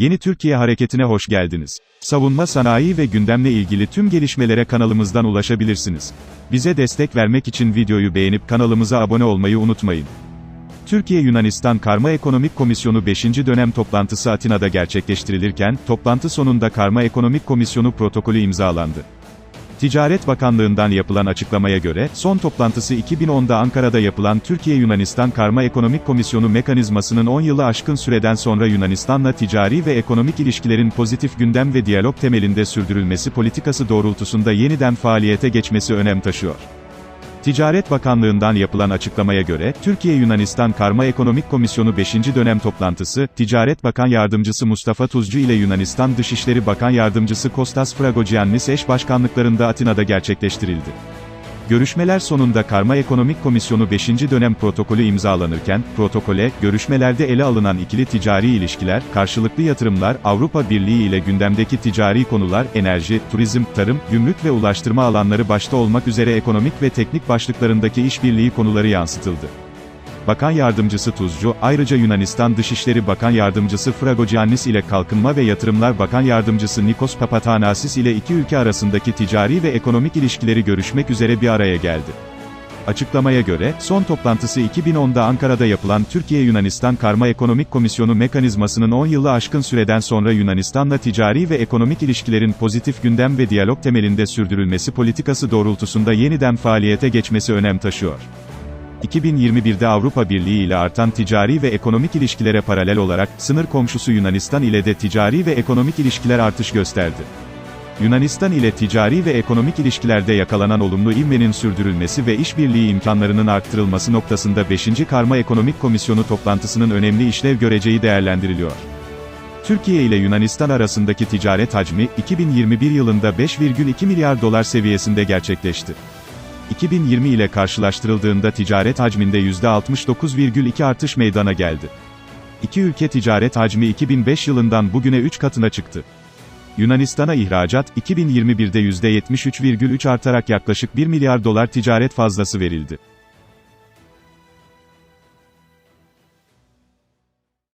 Yeni Türkiye Hareketi'ne hoş geldiniz. Savunma sanayi ve gündemle ilgili tüm gelişmelere kanalımızdan ulaşabilirsiniz. Bize destek vermek için videoyu beğenip kanalımıza abone olmayı unutmayın. Türkiye-Yunanistan Karma Ekonomik Komisyonu 5. dönem toplantısı Atina'da gerçekleştirilirken, toplantı sonunda Karma Ekonomik Komisyonu protokolü imzalandı. Ticaret Bakanlığı'ndan yapılan açıklamaya göre, son toplantısı 2010'da Ankara'da yapılan Türkiye-Yunanistan Karma Ekonomik Komisyonu mekanizmasının 10 yılı aşkın süreden sonra Yunanistan'la ticari ve ekonomik ilişkilerin pozitif gündem ve diyalog temelinde sürdürülmesi politikası doğrultusunda yeniden faaliyete geçmesi önem taşıyor. Ticaret Bakanlığı'ndan yapılan açıklamaya göre, Türkiye-Yunanistan Karma Ekonomik Komisyonu 5. dönem toplantısı, Ticaret Bakan Yardımcısı Mustafa Tuzcu ile Yunanistan Dışişleri Bakan Yardımcısı Kostas Fragogiannis eş başkanlıklarında Atina'da gerçekleştirildi. Görüşmeler sonunda Karma Ekonomik Komisyonu 5. dönem protokolü imzalanırken, protokole, görüşmelerde ele alınan ikili ticari ilişkiler, karşılıklı yatırımlar, Avrupa Birliği ile gündemdeki ticari konular, enerji, turizm, tarım, gümrük ve ulaştırma alanları başta olmak üzere ekonomik ve teknik başlıklarındaki işbirliği konuları yansıtıldı. Bakan Yardımcısı Tuzcu, ayrıca Yunanistan Dışişleri Bakan Yardımcısı Fragogiannis ile Kalkınma ve Yatırımlar Bakan Yardımcısı Nikos Papathanasis ile iki ülke arasındaki ticari ve ekonomik ilişkileri görüşmek üzere bir araya geldi. Açıklamaya göre, son toplantısı 2010'da Ankara'da yapılan Türkiye-Yunanistan Karma Ekonomik Komisyonu mekanizmasının 10 yılı aşkın süreden sonra Yunanistan'la ticari ve ekonomik ilişkilerin pozitif gündem ve diyalog temelinde sürdürülmesi politikası doğrultusunda yeniden faaliyete geçmesi önem taşıyor. 2021'de Avrupa Birliği ile artan ticari ve ekonomik ilişkilere paralel olarak, sınır komşusu Yunanistan ile de ticari ve ekonomik ilişkiler artış gösterdi. Yunanistan ile ticari ve ekonomik ilişkilerde yakalanan olumlu ivmenin sürdürülmesi ve işbirliği imkanlarının arttırılması noktasında 5. Karma Ekonomik Komisyonu toplantısının önemli işlev göreceği değerlendiriliyor. Türkiye ile Yunanistan arasındaki ticaret hacmi, 2021 yılında 5,2 milyar dolar seviyesinde gerçekleşti. 2020 ile karşılaştırıldığında ticaret hacminde %69,2 artış meydana geldi. İki ülke ticaret hacmi 2005 yılından bugüne 3 katına çıktı. Yunanistan'a ihracat, 2021'de %73,3 artarak yaklaşık 1 milyar dolar ticaret fazlası verildi.